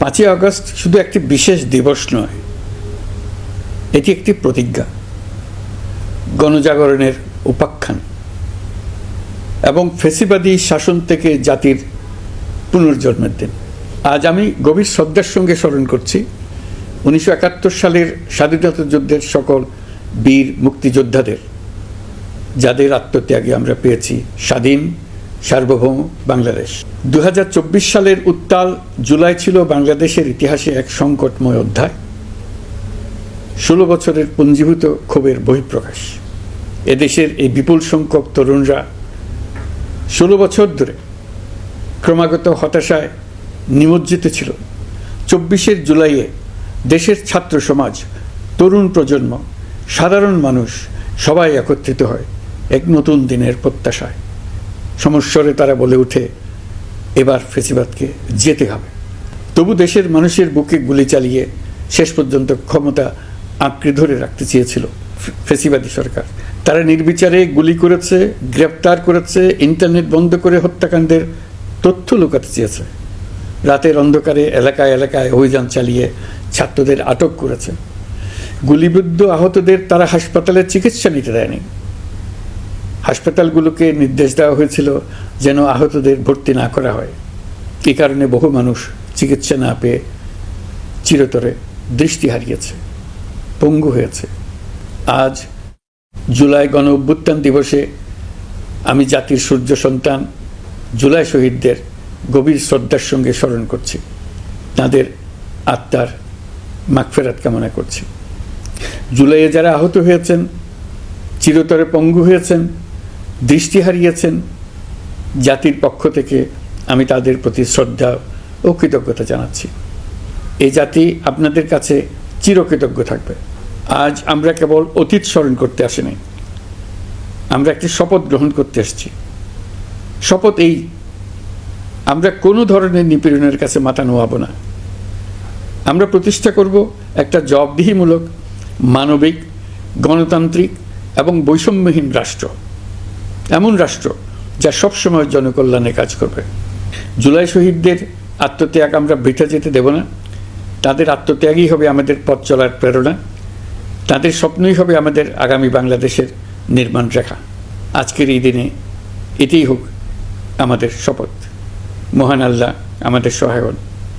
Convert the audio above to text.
পাঁচই আগস্ট শুধু একটি বিশেষ দিবস নয়, এটি একটি প্রতিজ্ঞা, গণজাগরণের উপাখ্যান এবং ফেসিবাদী শাসন থেকে জাতির পুনর্জন্মের দিন। আজ আমি গভীর শ্রদ্ধার সঙ্গে স্মরণ করছি, উনিশশো একাত্তর সালের স্বাধীনতা যুদ্ধের সকল বীর মুক্তিযোদ্ধাদের, যাদের আত্মত্যাগে আমরা পেয়েছি স্বাধীন সার্বভৌম বাংলাদেশ। দু হাজার চব্বিশ সালের উত্তাল জুলাই ছিল বাংলাদেশের ইতিহাসে এক সংকটময় অধ্যায়। ষোলো বছরের পুঞ্জীভূত ক্ষোভের বহিঃপ্রকাশ। এদেশের এই বিপুল সংখ্যক তরুণরা ষোলো বছর ধরে ক্রমাগত হতাশায় নিমজ্জিত ছিল। চব্বিশের জুলাইয়ে দেশের ছাত্র সমাজ, তরুণ প্রজন্ম, সাধারণ মানুষ সবাই একত্রিত হয় এক নতুন দিনের প্রত্যাশায়। সমস্বরে তারা বলে ওঠে এবার ফেসিবাদকে যেতে হবে। তবু দেশের মানুষের বুকে গুলি চালিয়ে শেষ পর্যন্ত ক্ষমতা আঁকড়ে ধরে রাখতে চেয়েছিল ফেসিবাদী সরকার। তারা নির্বিচারে গুলি করেছে, গ্রেপ্তার করেছে, ইন্টারনেট বন্ধ করে হত্যাকাণ্ডের তথ্য লুকাতে চেয়েছে। রাতের অন্ধকারে এলাকায় এলাকায় অভিযান চালিয়ে ছাত্রদের আটক করেছে। গুলিবিদ্ধ আহতদের তারা হাসপাতালে চিকিৎসা নিতে দেয়নি। হাসপাতালগুলোকে নির্দেশ দেওয়া হয়েছিল যেন আহতদের ভর্তি না করা হয়। এই কারণে বহু মানুষ চিকিৎসা না পেয়ে চিরতরে দৃষ্টি হারিয়েছে, পঙ্গু হয়েছে। আজ জুলাই গণ অভ্যুত্থান দিবসে আমি জাতির সূর্য সন্তান জুলাই শহীদদের গভীর শ্রদ্ধার সঙ্গে স্মরণ করছি। তাদের আত্মার মাগফেরাত কামনা করছি। জুলাইয়ে যারা আহত হয়েছেন, চিরতরে পঙ্গু হয়েছেন দৃষ্টি হারিয়েছেন জাতির পক্ষ থেকে আমি তাদের প্রতি শ্রদ্ধা ও কৃতজ্ঞতা জানাচ্ছি। এ জাতি আপনাদের কাছে চিরকৃতজ্ঞ থাকবে। আজ আমরা কেবল অতীত স্মরণ করতে আসিনি। আমরা একটি শপথ গ্রহণ করতে এসেছি। শপথ এই, আমরা কোনো ধরনের নিপীড়নের কাছে মাথা নোয়াবো না। আমরা প্রতিষ্ঠা করব একটা জবাবদিহিমূলক, মানবিক, গণতান্ত্রিক এবং বৈষম্যহীন রাষ্ট্র। এমন রাষ্ট্র যা সবসময় জনকল্যাণে কাজ করবে। জুলাই শহীদদের আত্মত্যাগ আমরা বৃথা যেতে দেব না। তাদের আত্মত্যাগই হবে আমাদের পথ চলার প্রেরণা। তাদের স্বপ্নই হবে আমাদের আগামী বাংলাদেশের নির্মাণ রেখা। আজকের এই দিনে এটাই হোক আমাদের শপথ। মহান আল্লাহ আমাদের সহায়